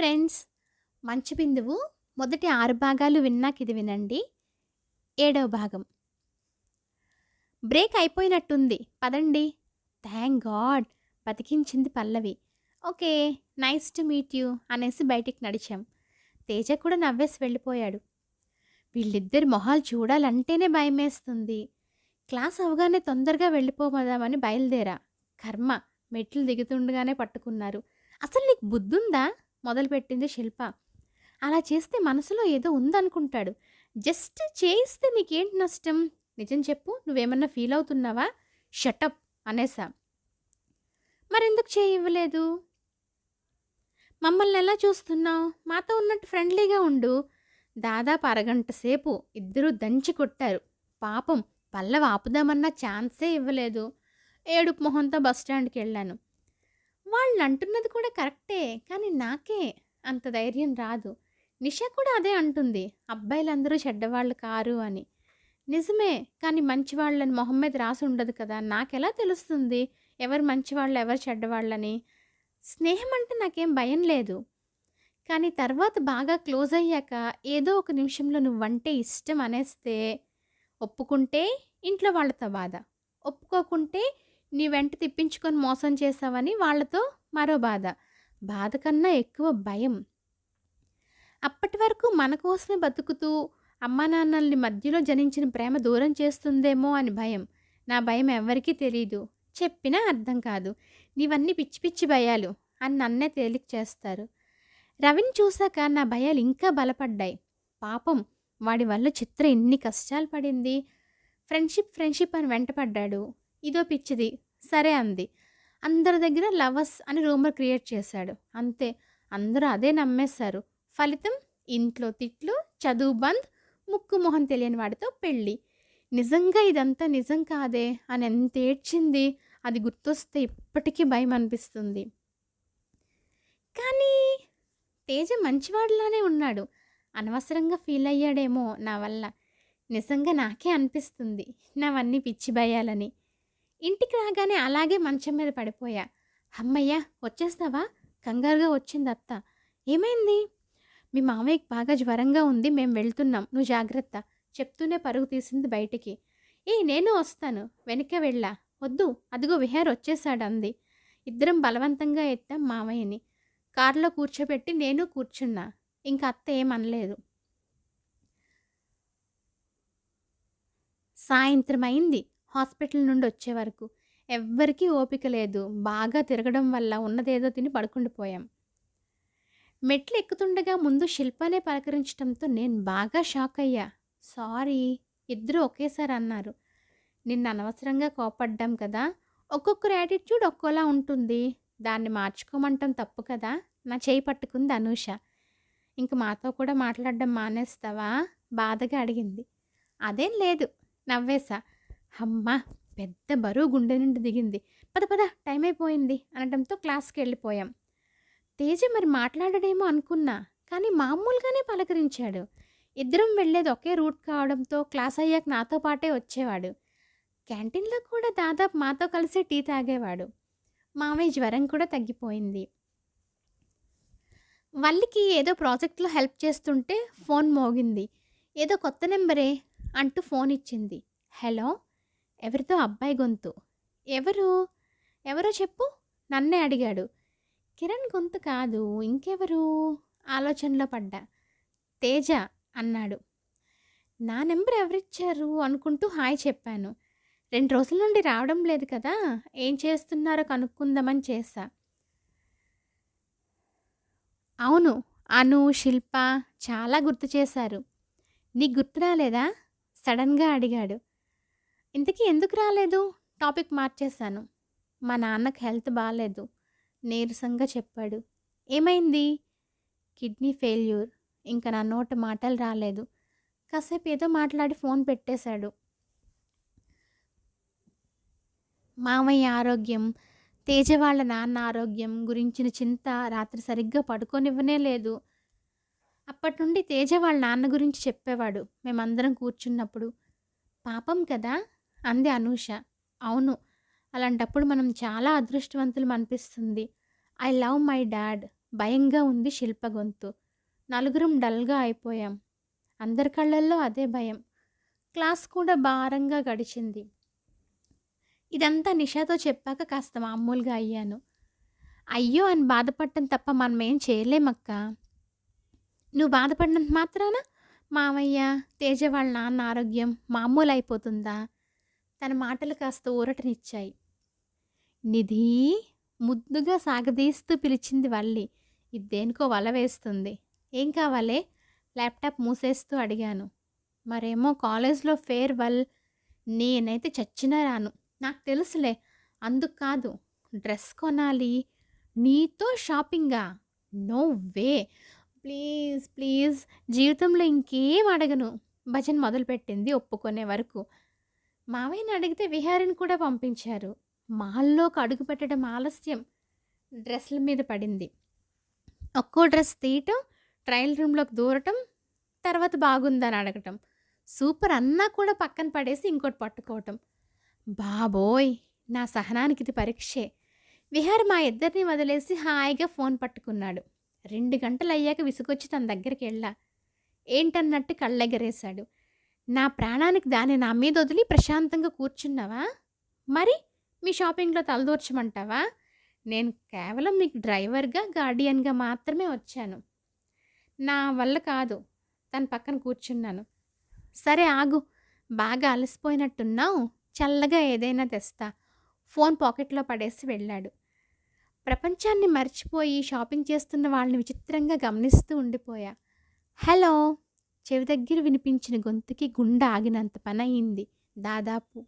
Friends మంచు బిందువు మొదటి ఆరు భాగాలు విన్నాక ఇది వినండి. ఏడవ భాగం. బ్రేక్ అయిపోయినట్టుంది. పదండి. Thank God! బతికించింది Pallavi. Okay nice to meet you అనేసి బయటికి నడిచాం. తేజ కూడా నవ్వేసి వెళ్ళిపోయాడు. వీళ్ళిద్దరి మొహాలు చూడాలంటేనే భయమేస్తుంది. క్లాస్ అవగానే తొందరగా వెళ్ళిపోదామని బయలుదేరా. కర్మ మెట్లు దిగుతుండగానే పట్టుకున్నారు. అసలు నీకు బుద్ధుందా? మొదలుపెట్టింది శిల్ప. అలా చేస్తే మనసులో ఏదో ఉందనుకుంటాడు. జస్ట్ చేయిస్తే నీకేంటి నష్టం? నిజం చెప్పు నువ్వేమన్నా ఫీల్ అవుతున్నావా? షటప్ అనేసా. మరెందుకు చేయివ్వలేదు మమ్మల్ని ఎలా చూస్తున్నావు? మాతో ఉన్నట్టు ఫ్రెండ్లీగా ఉండు దాదాపు అరగంట సేపు ఇద్దరూ దంచి కొట్టారు. పాపం పల్లవ ఆపుదామన్న ఛాన్సే ఇవ్వలేదు. ఏడుపు మొహంతో బస్టాండ్కి వెళ్ళాను. వాళ్ళు అంటున్నది కూడా కరెక్టే. కానీ నాకే అంత ధైర్యం రాదు. నిష కూడా అదే అంటుంది. అబ్బాయిలందరూ చెడ్డవాళ్ళు కారు అని. నిజమే కానీ మంచివాళ్ళని మొహం మీద రాసి ఉండదు కదా. నాకెలా తెలుస్తుంది? ఎవరు మంచివాళ్ళు ఎవరు చెడ్డవాళ్ళని? స్నేహం అంటే నాకేం భయం లేదు. కానీ తర్వాత బాగా క్లోజ్ అయ్యాక ఏదో ఒక నిమిషంలో నువ్వంటే ఇష్టం అనేస్తే ఒప్పుకుంటే ఇంట్లో వాళ్ళతో బాధ. ఒప్పుకోకుంటే నీ వెంట తిప్పించుకొని మోసం చేసావని వాళ్ళతో మరో బాధ. బాధ కన్నా ఎక్కువ భయం. అప్పటి వరకు మన కోసమే బతుకుతూ అమ్మా నాన్నల్ని మధ్యలో జనించిన ప్రేమ దూరం చేస్తుందేమో అని భయం. నా భయం ఎవరికీ తెలీదు. చెప్పినా అర్థం కాదు. నీవన్నీ పిచ్చి పిచ్చి భయాలు అని నన్నే తేలిక చేస్తారు. రవిని చూశాక నా భయాలు ఇంకా బలపడ్డాయి. పాపం వాడి వల్ల చిత్ర ఎన్ని కష్టాలు పడింది. ఫ్రెండ్షిప్ ఫ్రెండ్షిప్ అని వెంటపడ్డాడు. ఇదో పిచ్చిది సరే అంది. అందరి దగ్గర లవర్స్ అని రూమర్ క్రియేట్ చేశాడు. అంతే అందరూ అదే నమ్మేశారు. ఫలితం ఇంట్లో తిట్లు చదువు బంద్ ముక్కు మొహం తెలియని వాడితో పెళ్ళి. నిజంగా ఇదంతా నిజం కాదే అని ఎంత ఏడ్చింది? అది గుర్తొస్తే ఇప్పటికీ భయం అనిపిస్తుంది. కానీ తేజ మంచివాడిలానే ఉన్నాడు. అనవసరంగా ఫీల్ అయ్యాడేమో నా వల్ల. నిజంగా నాకే అనిపిస్తుంది నావన్నీ పిచ్చి భయాలని. ఇంటికి రాగానే అలాగే మంచం మీద పడిపోయా. అమ్మయ్య వచ్చేస్తావా? కంగారుగా వచ్చింది అత్త. ఏమైంది? మీ మామయ్యకి బాగా జ్వరంగా ఉంది మేము వెళ్తున్నాం. నువ్వు జాగ్రత్త. చెప్తూనే పరుగు తీసింది బయటికి. ఏ నేను వస్తాను. వెనక వెళ్ళా. వద్దు. అదిగో విహార్ వచ్చేసాడు అంది ఇద్దరం బలవంతంగా ఎత్తాం మామయ్యని. కారులో కూర్చోబెట్టి నేను కూర్చున్నా. ఇంకా అత్త ఏమనలేదు. సాయంత్రం అయింది హాస్పిటల్ నుండి వచ్చే వరకు ఎవ్వరికీ ఓపిక లేదు. బాగా తిరగడం వల్ల ఉన్నదేదో తిని పడుకుండిపోయాం మెట్లు ఎక్కుతుండగా ముందు శిల్పానే పలకరించడంతో నేను బాగా షాక్ అయ్యా. సారీ ఇద్దరు ఒకేసారి అన్నారు. నిన్న అనవసరంగా కోపడ్డాం కదా. ఒక్కొక్కరి యాటిట్యూడ్ ఒక్కోలా ఉంటుంది. దాన్ని మార్చుకోమంటాం తప్పు కదా. నా చేయి పట్టుకుంది అనూష. ఇంక మాతో కూడా మాట్లాడడం మానేస్తావా? బాధగా అడిగింది. అదేం లేదు. నవ్వేశా. అమ్మా పెద్ద బరువు గుండె నుండి దిగింది. పద పద టైం అయిపోయింది అనడంతో క్లాస్కి వెళ్ళిపోయాం. తేజ మరి మాట్లాడడేమో అనుకున్నా కానీ మామూలుగానే పలకరించాడు. ఇద్దరం వెళ్ళేది ఒకే రూట్ కావడంతో క్లాస్ అయ్యాక నాతో పాటే వచ్చేవాడు. క్యాంటీన్లో కూడా దాదాపు మాతో కలిసి టీ తాగేవాడు. మామయ్య జ్వరం కూడా తగ్గిపోయింది. వల్లికి ఏదో ప్రాజెక్ట్లో హెల్ప్ చేస్తుంటే ఫోన్ మోగింది. ఏదో కొత్త నెంబరే అంటూ ఫోన్ ఇచ్చింది. హలో? ఎవరితో అబ్బాయి గొంతు. ఎవరు? ఎవరో చెప్పు. నన్నే అడిగాడు. కిరణ్ గొంతు కాదు ఇంకెవరు? ఆలోచనలో పడ్డా. తేజ అన్నాడు. నా నెంబర్ ఎవరిచ్చారు? అనుకుంటూ హాయ్ చెప్పాను. రెండు రోజుల నుండి రావడం లేదు కదా? ఏం చేస్తున్నారో కనుక్కుందామని చేశా. అవును అను శిల్ప చాలా గుర్తు చేశారు. నీకు గుర్తు రాలేదా? సడన్గా అడిగాడు. ఇంతకీ ఎందుకు రాలేదు? టాపిక్ మార్చేశాను. మా నాన్నకు హెల్త్ బాగాలేదు నీరసంగా చెప్పాడు. ఏమైంది? Kidney failure. ఇంకా నా నోట మాటలు రాలేదు. కాసేపు ఏదో మాట్లాడి ఫోన్ పెట్టేశాడు. మామయ్య ఆరోగ్యం తేజ వాళ్ళ నాన్న ఆరోగ్యం గురించిన చింత రాత్రి సరిగ్గా పడుకోనివ్వనే లేదు. అప్పటి నుండి తేజ వాళ్ళ నాన్న గురించి చెప్పేవాడు. మేమందరం కూర్చున్నప్పుడు. పాపం కదా? అంది అనూష. అవును అలాంటప్పుడు మనం చాలా అదృష్టవంతులు అనిపిస్తుంది. I love my dad. భయంగా ఉంది శిల్ప గొంతు. నలుగురం డల్గా అయిపోయాం. అందరి కళ్ళల్లో అదే భయం. క్లాస్ కూడా భారంగా గడిచింది. ఇదంతా నిషాతో చెప్పాక కాస్త మామూలుగా అయ్యాను. అయ్యో అని బాధపడటం తప్ప మనం ఏం చేయలేమక్క. నువ్వు బాధపడినంత మాత్రాన? మామయ్య తేజ వాళ్ళ నాన్న ఆరోగ్యం మామూలు అయిపోతుందా తన మాటలు కాస్త ఊరటనిచ్చాయి. నిధి ముద్దుగా సాగదీస్తూ పిలిచింది వల్లి. ఇది దేనికో వల వేస్తుంది. ఏం కావాలే? ల్యాప్టాప్ మూసేస్తూ అడిగాను. మరేమో కాలేజ్లో ఫేర్వెల్. నేనైతే చచ్చినా రాను. నాకు తెలుసులే. అందుకు కాదు. డ్రెస్ కొనాలి. నీతో షాపింగా? No way. Please please. జీవితంలో ఇంకేం అడగను. భజన్ మొదలుపెట్టింది ఒప్పుకునే వరకు. మావయ్యని అడిగితే విహారిని కూడా పంపించారు. మాల్లోకి అడుగు పెట్టడం ఆలస్యం. డ్రెస్ల మీద పడింది. ఒక్కో డ్రెస్ తీయటం ట్రయల్ రూమ్లోకి దూరటం తర్వాత బాగుందని అడగటం. సూపర్ అన్నా కూడా పక్కన పడేసి ఇంకోటి పట్టుకోవటం. బాబోయ్! నా సహనానికి ఇది పరీక్షే. విహార్ మా ఇద్దరిని వదిలేసి హాయిగా ఫోన్ పట్టుకున్నాడు. రెండు గంటలు అయ్యాక విసుగొచ్చి తన దగ్గరికి వెళ్ళా. ఏంటన్నట్టు కళ్ళెగరేశాడు. నా ప్రాణానికి దాన్ని నా మీద వదిలి ప్రశాంతంగా కూర్చున్నావా? మరి మీ షాపింగ్లో తలదూర్చమంటావా? నేను కేవలం మీకు డ్రైవర్గా గార్డియన్గా మాత్రమే వచ్చాను. నా వల్ల కాదు. తన పక్కన కూర్చున్నాను. సరే ఆగు. బాగా అలసిపోయినట్టున్నావు. చల్లగా ఏదైనా తెస్తా. ఫోన్ పాకెట్లో పడేసి వెళ్ళాడు. ప్రపంచాన్ని మర్చిపోయి షాపింగ్ చేస్తున్న వాళ్ళని విచిత్రంగా గమనిస్తూ ఉండిపోయా. హలో! చెవి దగ్గర వినిపించిన గొంతుకి గుండె ఆగినంత పని అయింది దాదాపు